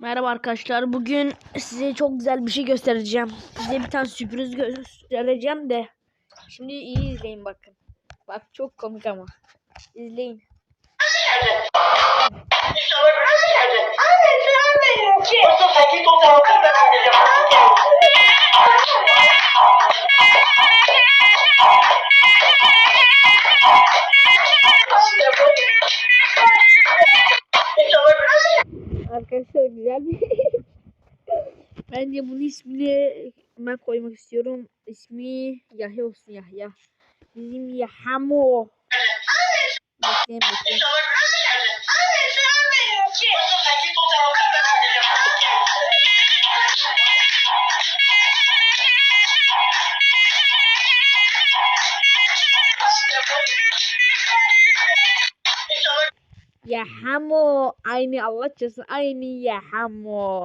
Merhaba arkadaşlar. Bugün size çok güzel bir şey göstereceğim. Size bir tane sürpriz göstereceğim de. Şimdi iyi izleyin bakın. Bak çok komik ama. İzleyin. Arkadaşlar güzel bir Bence bunun ismini ben koymak istiyorum. İsmi Yahya olsun Yahya. Bizim Yahamo. Bekleyin bekleyin. يا حمو. عيني الله تشس عيني يا حمو.